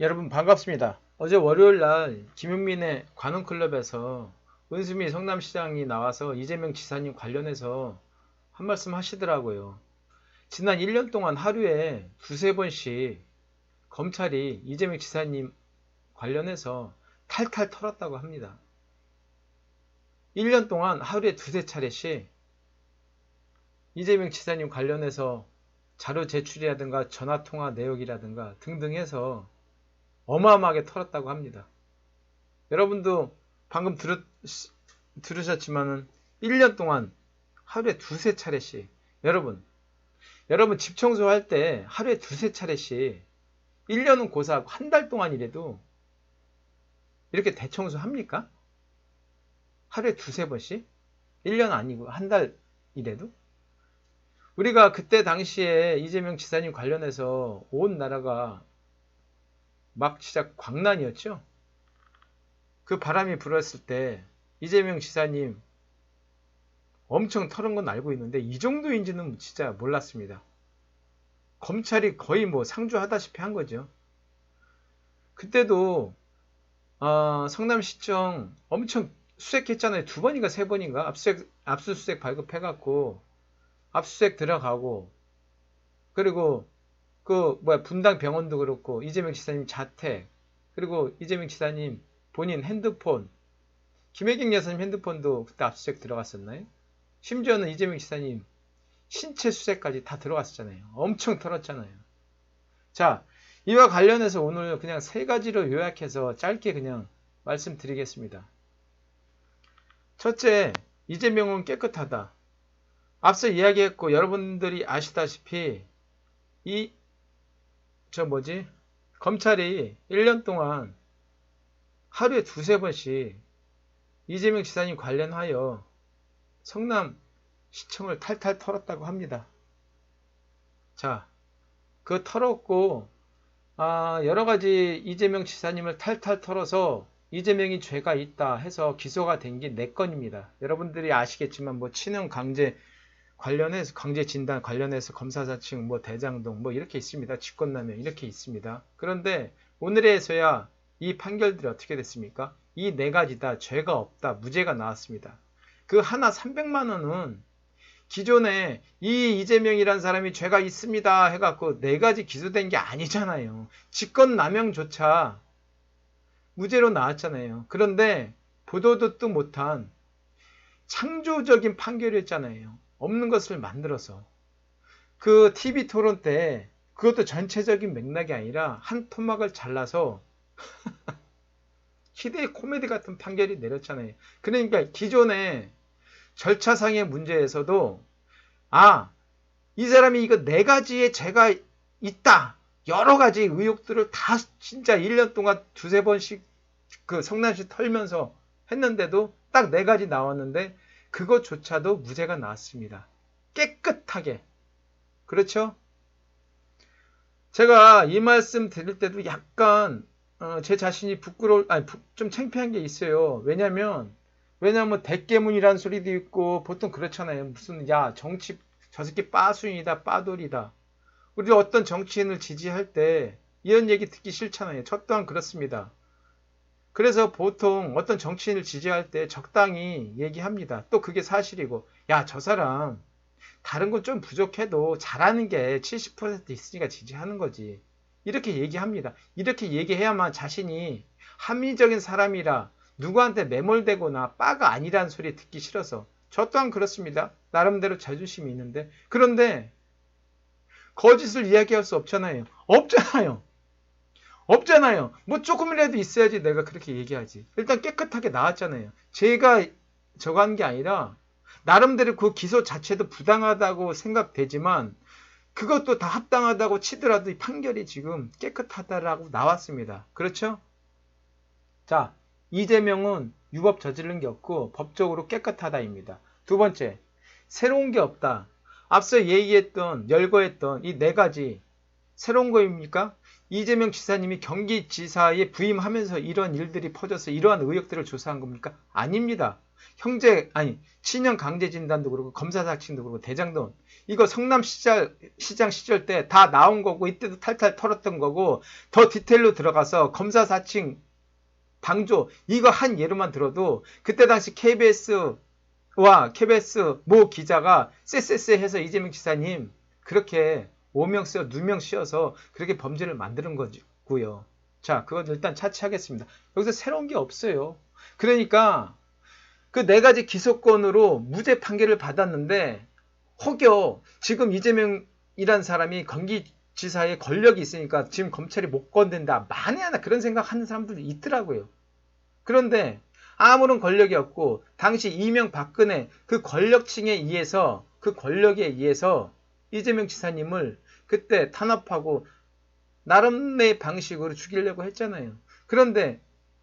여러분 반갑습니다. 어제 월요일 날 김용민의 관훈클럽에서 은수미 성남시장이 나와서 이재명 지사님 관련해서 한 말씀 하시더라고요. 지난 1년 동안 하루에 두세 번씩 검찰이 이재명 지사님 관련해서 탈탈 털었다고 합니다. 1년 동안 하루에 두세 차례씩 이재명 지사님 관련해서 자료 제출이라든가 전화통화 내역이라든가 등등 해서 어마어마하게 털었다고 합니다. 여러분도 방금 들으, 들으셨지만은 1년 동안 하루에 두세 차례씩 여러분 여러분 집 청소할 때 하루에 두세 차례씩 1년은 고사하고 한 달 동안이라도 이렇게 대청소 합니까? 하루에 두세 번씩? 1년 아니고 한 달이라도? 우리가 그때 당시에 이재명 지사님 관련해서 온 나라가 막 진짜 광란이었죠. 그 바람이 불었을 때 이재명 지사님 엄청 털은 건 알고 있는데 이 정도인지는 진짜 몰랐습니다. 검찰이 거의 뭐 상주하다시피 한 거죠. 그때도 어, 성남시청 엄청 수색했잖아요. 두 번인가 세 번인가 압수수색, 압수수색 발급해갖고 압수수색 들어가고 그리고 그 뭐야 분당 병원도 그렇고 이재명 지사님 자택 그리고 이재명 지사님 본인 핸드폰 김혜경 여사님 핸드폰도 그때 압수수색 들어갔었나요? 심지어는 이재명 지사님 신체 수색까지 다 들어갔었잖아요. 엄청 털었잖아요. 자, 이와 관련해서 오늘 그냥 세 가지로 요약해서 짧게 그냥 말씀드리겠습니다. 첫째, 이재명은 깨끗하다. 앞서 이야기했고 여러분들이 아시다시피 이 저 뭐지? 검찰이 1년 동안 하루에 두세 번씩 이재명 지사님 관련하여 성남 시청을 탈탈 털었다고 합니다. 자, 그 털었고 아, 여러 가지 이재명 지사님을 탈탈 털어서 이재명이 죄가 있다 해서 기소가 된게 4건입니다. 여러분들이 아시겠지만 뭐 친형 강제 관련해서 강제 진단 관련해서 검사사칭 뭐 대장동 뭐 이렇게 있습니다. 직권남용 이렇게 있습니다. 그런데 오늘에서야 이 판결들이 어떻게 됐습니까? 이 네 가지 다 죄가 없다 무죄가 나왔습니다. 그 하나 300만 원은 기존에 이 이재명이란 사람이 죄가 있습니다 해갖고 네 가지 기소된 게 아니잖아요. 직권남용조차 무죄로 나왔잖아요. 그런데 보도 듣도 못한 창조적인 판결이었잖아요. 없는 것을 만들어서 그 TV 토론 때 그것도 전체적인 맥락이 아니라 한 토막을 잘라서 희대의 코미디 같은 판결이 내렸잖아요. 그러니까 기존에 절차상의 문제에서도 아, 이 사람이 이거 네 가지의 죄가 있다. 여러 가지 의혹들을 다 진짜 1년 동안 두세 번씩 그 성남시 털면서 했는데도 딱 네 가지 나왔는데 그것조차도 무죄가 나왔습니다. 깨끗하게. 그렇죠? 제가 이 말씀 드릴 때도 약간 어, 제 자신이 부끄러울, 아니, 부, 좀 창피한 게 있어요. 왜냐면, 왜냐면 대깨문이라는 소리도 있고, 보통 그렇잖아요. 무슨, 야, 정치, 저 새끼 빠순이다, 빠돌이다. 우리 어떤 정치인을 지지할 때, 이런 얘기 듣기 싫잖아요. 저 또한 그렇습니다. 그래서 보통 어떤 정치인을 지지할 때 적당히 얘기합니다. 또 그게 사실이고, 야, 저 사람, 다른 건 좀 부족해도 잘하는 게 70% 있으니까 지지하는 거지. 이렇게 얘기합니다. 이렇게 얘기해야만 자신이 합리적인 사람이라 누구한테 매몰되거나 빠가 아니라는 소리 듣기 싫어서 저 또한 그렇습니다. 나름대로 자존심이 있는데 그런데 거짓을 이야기할 수 없잖아요. 없잖아요. 없잖아요. 뭐 조금이라도 있어야지 내가 그렇게 얘기하지. 일단 깨끗하게 나왔잖아요. 제가 저거 한 게 아니라 나름대로 그 기소 자체도 부당하다고 생각되지만 그것도 다 합당하다고 치더라도 이 판결이 지금 깨끗하다라고 나왔습니다. 그렇죠? 자, 이재명은 유법 저지른 게 없고 법적으로 깨끗하다입니다. 두 번째, 새로운 게 없다. 앞서 얘기했던, 열거했던 이 네 가지 새로운 거입니까? 이재명 지사님이 경기지사에 부임하면서 이런 일들이 퍼져서 이러한 의혹들을 조사한 겁니까? 아닙니다. 형제, 아니, 친형 강제 진단도 그렇고, 검사 사칭도 그렇고, 대장동, 이거 성남시장 시장 시절 때 다 나온 거고 이때도 탈탈 털었던 거고 더 디테일로 들어가서 검사 사칭 방조 이거 한 예로만 들어도 그때 당시 KBS와 KBS 모 기자가 쎄쎄쎄 해서 이재명 지사님 그렇게 오명 쓰여 누명 씌어서 그렇게 범죄를 만드는 거고요. 자, 그건 일단 차치하겠습니다. 여기서 새로운 게 없어요. 그러니까 그 네 가지 기소권으로 무죄 판결을 받았는데 혹여 지금 이재명이란 사람이 경기지사의 권력이 있으니까 지금 검찰이 못 건든다. 만에 하나 그런 생각하는 사람들이 있더라고요. 그런데 아무런 권력이 없고 당시 이명 박근혜 그 권력층에 의해서 그 권력에 의해서 이재명 지사님을 그때 탄압하고 나름의 방식으로 죽이려고 했잖아요. 그런데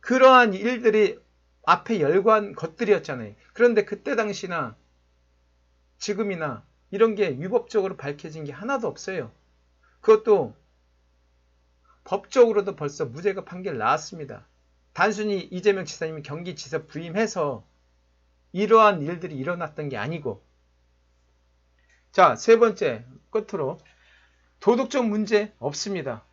그러한 일들이 앞에 열관 것들이었잖아요. 그런데 그때 당시나 지금이나 이런 게 위법적으로 밝혀진 게 하나도 없어요. 그것도 법적으로도 벌써 무죄가 판결 나왔습니다. 단순히 이재명 지사님이 경기지사 부임해서 이러한 일들이 일어났던 게 아니고 자, 세 번째 끝으로 도덕적 문제 없습니다.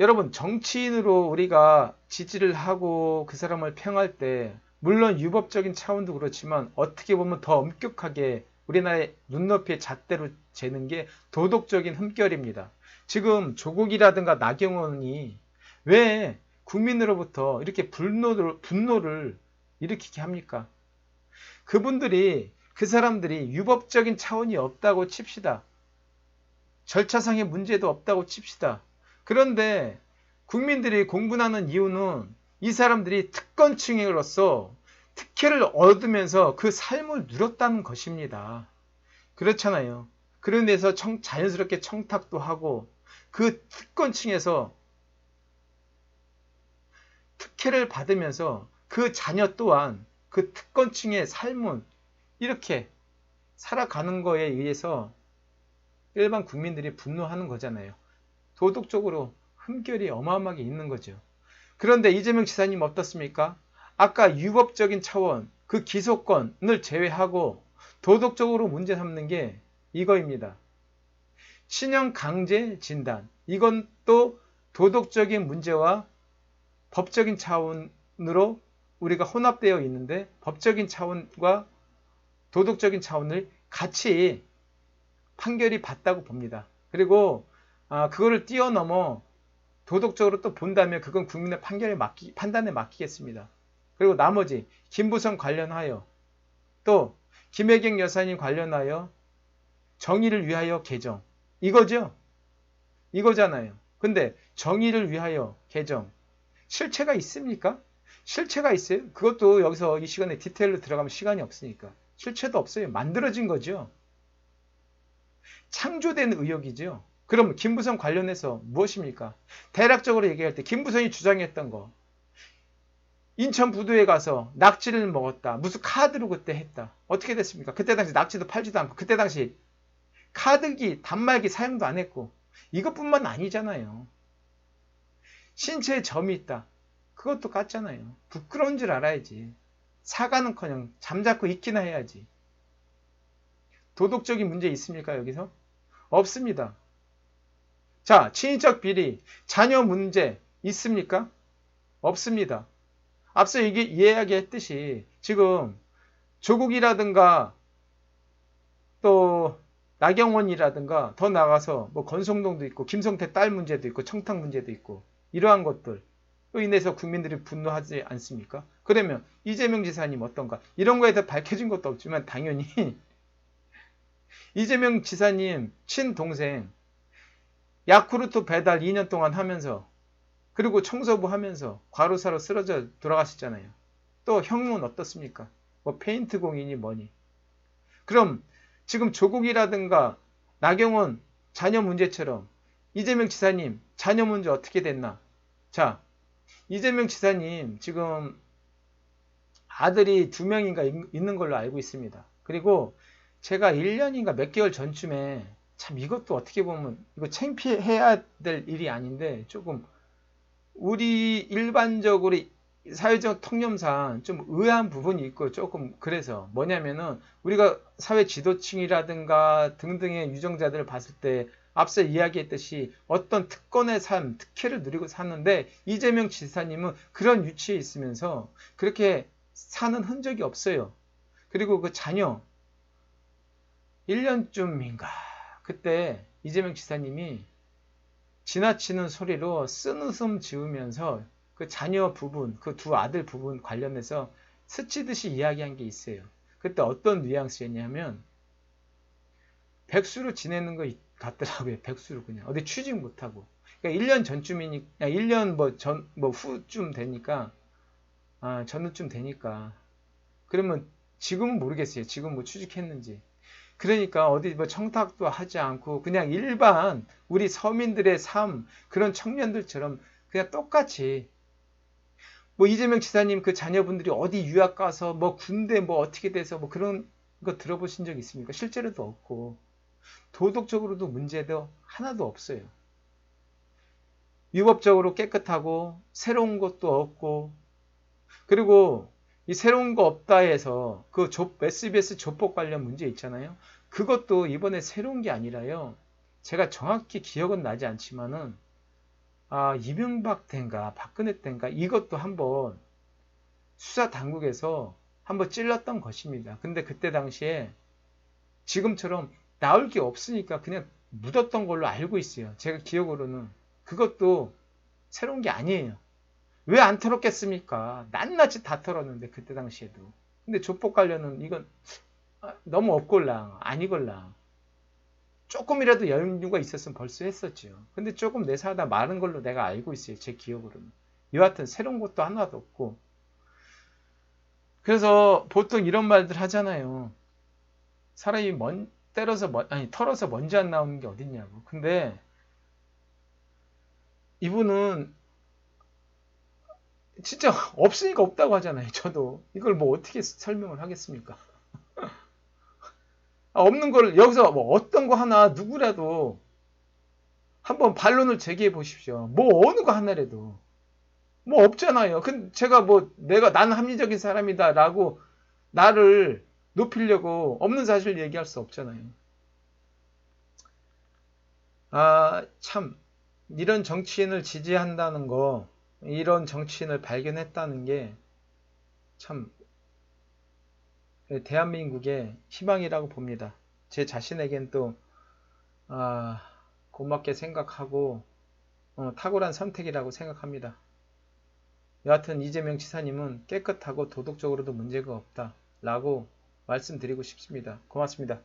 여러분, 정치인으로 우리가 지지를 하고 그 사람을 평할 때 물론 유법적인 차원도 그렇지만 어떻게 보면 더 엄격하게 우리나라의 눈높이의 잣대로 재는 게 도덕적인 흠결입니다. 지금 조국이라든가 나경원이 왜 국민으로부터 이렇게 분노를, 분노를 일으키게 합니까? 그분들이 그 사람들이 유법적인 차원이 없다고 칩시다. 절차상의 문제도 없다고 칩시다. 그런데 국민들이 공분하는 이유는 이 사람들이 특권층으로서 특혜를 얻으면서 그 삶을 누렸다는 것입니다. 그렇잖아요. 그런 데서 청, 자연스럽게 청탁도 하고 그 특권층에서 특혜를 받으면서 그 자녀 또한 그 특권층의 삶은 이렇게 살아가는 거에 의해서 일반 국민들이 분노하는 거잖아요. 도덕적으로 흠결이 어마어마하게 있는 거죠. 그런데 이재명 지사님 어떻습니까? 아까 유법적인 차원, 그 기소권을 제외하고 도덕적으로 문제 삼는 게 이거입니다. 신형 강제 진단. 이건 또 도덕적인 문제와 법적인 차원으로 우리가 혼합되어 있는데 법적인 차원과 도덕적인 차원을 같이 판결이 받다고 봅니다. 그리고 아, 그거를 뛰어넘어 도덕적으로 또 본다면 그건 국민의 판결에 맡기, 판단에 맡기겠습니다. 그리고 나머지 김부성 관련하여 또 김혜경 여사님 관련하여 정의를 위하여 개정 이거죠? 이거잖아요. 근데 정의를 위하여 개정 실체가 있습니까? 실체가 있어요? 그것도 여기서 이 시간에 디테일로 들어가면 시간이 없으니까 실체도 없어요. 만들어진 거죠. 창조된 의혹이죠. 그럼 김부성 관련해서 무엇입니까? 대략적으로 얘기할 때 김부성이 주장했던 거. 인천 부두에 가서 낙지를 먹었다. 무슨 카드로 그때 했다. 어떻게 됐습니까? 그때 당시 낙지도 팔지도 않고 그때 당시 카드기, 단말기 사용도 안 했고 이것뿐만 아니잖아요. 신체에 점이 있다. 그것도 깠잖아요. 부끄러운 줄 알아야지. 사과는커녕 잠자코 있기나 해야지. 도덕적인 문제 있습니까 여기서? 없습니다. 자, 친인척 비리, 자녀 문제 있습니까? 없습니다. 앞서 이게 이야기했듯이 지금 조국이라든가 또 나경원이라든가 더 나가서 뭐 건성동도 있고 김성태 딸 문제도 있고 청탁 문제도 있고 이러한 것들로 인해서 국민들이 분노하지 않습니까? 그러면 이재명 지사님 어떤가? 이런 거에 대해 밝혀진 것도 없지만 당연히 이재명 지사님 친동생 야쿠르트 배달 2년 동안 하면서 그리고 청소부 하면서 과로사로 쓰러져 돌아가셨잖아요. 또 형은 어떻습니까? 뭐 페인트 공인이 뭐니? 그럼 지금 조국이라든가 나경원 자녀 문제처럼 이재명 지사님 자녀 문제 어떻게 됐나? 자, 이재명 지사님 지금 아들이 두 명인가 있는 걸로 알고 있습니다. 그리고 제가 1년인가 몇 개월 전쯤에 참 이것도 어떻게 보면 이거 창피해야 될 일이 아닌데 조금 우리 일반적으로 사회적 통념상 좀 의아한 부분이 있고 조금 그래서 뭐냐면은 우리가 사회 지도층이라든가 등등의 유정자들을 봤을 때 앞서 이야기했듯이 어떤 특권의 삶, 특혜를 누리고 사는데 이재명 지사님은 그런 위치에 있으면서 그렇게 사는 흔적이 없어요. 그리고 그 자녀 1년쯤인가 그때 이재명 지사님이 지나치는 소리로 쓴웃음 지으면서 그 자녀 부분, 그 두 아들 부분 관련해서 스치듯이 이야기한 게 있어요. 그때 어떤 뉘앙스였냐면 백수로 지내는 거 같더라고요. 백수로 그냥 어디 취직 못하고. 그러니까 1년 전쯤이니, 1년 뭐 전, 뭐 후쯤 되니까, 아, 전후쯤 되니까. 그러면 지금은 모르겠어요. 지금 뭐 취직했는지. 그러니까 어디 뭐 청탁도 하지 않고 그냥 일반 우리 서민들의 삶, 그런 청년들처럼 그냥 똑같이 뭐 이재명 지사님 그 자녀분들이 어디 유학 가서 뭐 군대 뭐 어떻게 돼서 뭐 그런 거 들어보신 적 있습니까? 실제로도 없고 도덕적으로도 문제도 하나도 없어요. 위법적으로 깨끗하고 새로운 것도 없고 그리고 이 새로운 거 없다 해서 그 조, SBS 조폭 관련 문제 있잖아요. 그것도 이번에 새로운 게 아니라요. 제가 정확히 기억은 나지 않지만은 아, 이명박 때인가 박근혜 때인가 이것도 한번 수사 당국에서 한번 찔렀던 것입니다. 근데 그때 당시에 지금처럼 나올 게 없으니까 그냥 묻었던 걸로 알고 있어요. 제가 기억으로는 그것도 새로운 게 아니에요. 왜 안 털었겠습니까? 낱낱이 다 털었는데 그때 당시에도. 근데 조폭 관련은 이건 아, 너무 없골랑 아니걸랑 조금이라도 여유가 있었으면 벌써 했었죠. 근데 조금 내사하다 마른 걸로 내가 알고 있어요. 제 기억으로는. 여하튼 새로운 것도 하나도 없고. 그래서 보통 이런 말들 하잖아요. 사람이 먼, 때려서, 먼, 아니, 털어서 먼지 안 나오는 게 어딨냐고. 근데 이분은 진짜 없으니까 없다고 하잖아요. 저도. 이걸 뭐 어떻게 설명을 하겠습니까? 아, 없는 걸 여기서 뭐 어떤 거 하나 누구라도 한번 반론을 제기해 보십시오. 뭐 어느 거 하나라도 뭐 없잖아요. 근 제가 뭐 내가 난 합리적인 사람이다라고 나를 높이려고 없는 사실 얘기할 수 없잖아요. 아, 참 이런 정치인을 지지한다는 거, 이런 정치인을 발견했다는 게참 예, 대한민국의 희망이라고 봅니다. 제 자신에겐 또 아, 고맙게 생각하고 어, 탁월한 선택이라고 생각합니다. 여하튼 이재명 지사님은 깨끗하고 도덕적으로도 문제가 없다 라고 말씀드리고 싶습니다. 고맙습니다.